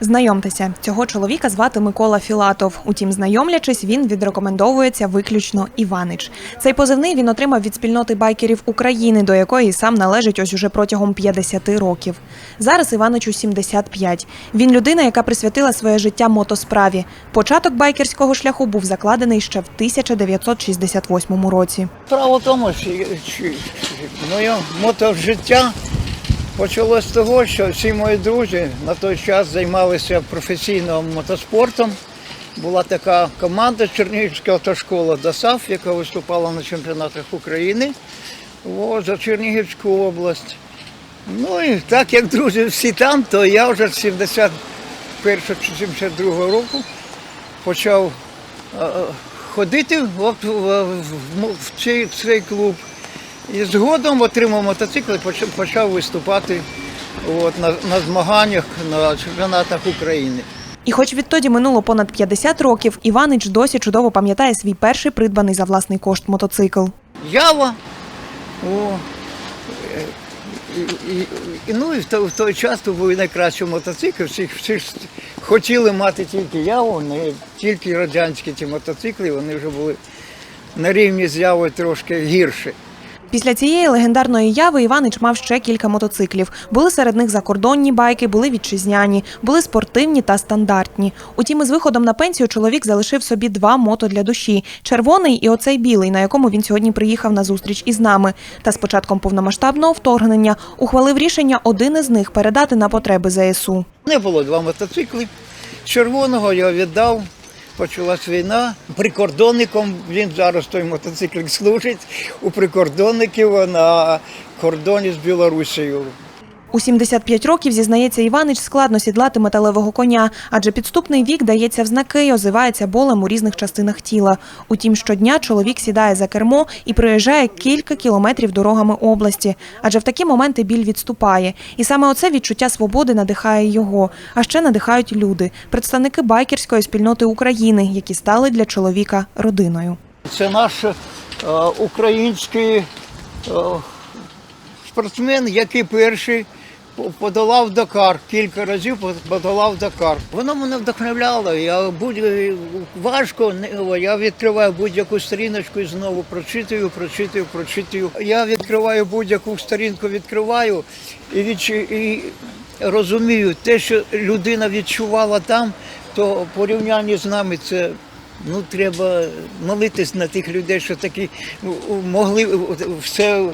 Знайомтеся, цього чоловіка звати Микола Філатов. Утім, знайомлячись, він відрекомендовується виключно Іванич. Цей позивний він отримав від спільноти байкерів України, до якої сам належить ось уже протягом 50 років. Зараз Іваничу 75. Він людина, яка присвятила своє життя мотосправі. Початок байкерського шляху був закладений ще в 1968 році. Справа в тому, що моє мотожиття почалось з того, що всі мої друзі на той час займалися професійним мотоспортом. Була така команда Чернігівська автошкола ДОСАФ, яка виступала на чемпіонатах України о, за Чернігівську область. Ну і так як друзі всі там, то я вже з 71 чи 72 року почав ходити в цей, в цей клуб. І згодом отримав мотоцикл і почав, виступати от, на, на змаганнях на чемпіонатах України. І хоч відтоді минуло понад 50 років, Іванич досі чудово пам'ятає свій перший придбаний за власний кошт мотоцикл. Ява. О, і, і, і, ну і в той, в той час то був найкращий мотоцикл. Всі, всі ж хотіли мати тільки яву, не тільки радянські ті мотоцикли, вони вже були на рівні з явою трошки гірші. Після цієї легендарної яви Іванич мав ще кілька мотоциклів. Були серед них закордонні байки, були вітчизняні, були спортивні та стандартні. Утім, із виходом на пенсію чоловік залишив собі два мото для душі: червоний і оцей білий, на якому він сьогодні приїхав на зустріч із нами. Та з початком повномасштабного вторгнення ухвалив рішення один із них передати на потреби ЗСУ. Не було два мотоцикли. Червоного я віддав. Почалась війна. Прикордонником він зараз той мотоциклик служить у прикордонників на кордоні з Білорусією. У 75 років, зізнається Іванич, складно сідлати металевого коня, адже підступний вік дається в знаки озивається болем у різних частинах тіла. Утім, щодня чоловік сідає за кермо і проїжджає кілька кілометрів дорогами області, адже в такі моменти біль відступає. І саме оце відчуття свободи надихає його. А ще надихають люди, представники байкерської спільноти України, які стали для чоловіка родиною. Це наш е, український е, спортсмен, який перший подолав Дакар, кілька разів по- подолав Дакар. Воно мене вдохновляло. Я будь важко, я відкриваю будь-яку сторіночку і знову прочитую, прочитую, прочитую. Я відкриваю будь-яку сторінку, відкриваю і, відчу, і розумію, те, що людина відчувала там, то порівнянні з нами це Ну, треба молитись на тих людей, що такі ну, могли все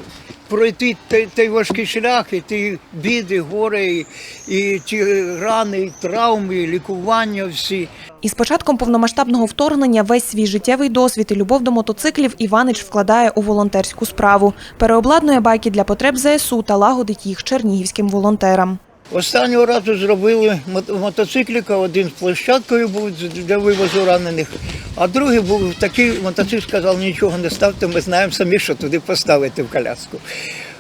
пройти той, той важкий шлях, і ті біди, гори, і, і ті рани, і травми, і лікування всі. І з початком повномасштабного вторгнення весь свій життєвий досвід і любов до мотоциклів Іванич вкладає у волонтерську справу. Переобладнує байки для потреб ЗСУ та лагодить їх чернігівським волонтерам. Останнього разу зробили мот- мотоцикліка, один з площадкою був для вивозу ранених, а другий був такий мотоцикл, сказав, нічого не ставте, ми знаємо самі, що туди поставити в коляску.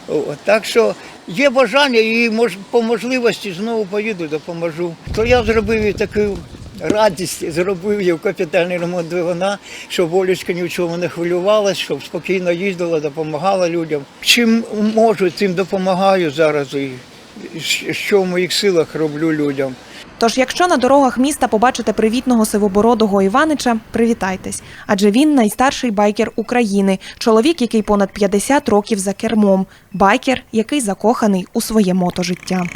От, так що є бажання і мож, по можливості знову поїду, допоможу. То я зробив і таку радість, зробив їй капітальний ремонт двигуна, щоб Олечка ні в чому не хвилювалась, щоб спокійно їздила, допомагала людям. Чим можу, тим допомагаю зараз. І що в моїх силах роблю людям. Тож, якщо на дорогах міста побачите привітного сивобородого Іванича, привітайтесь, адже він найстарший байкер України, чоловік, який понад 50 років за кермом, байкер, який закоханий у своє мотожиття.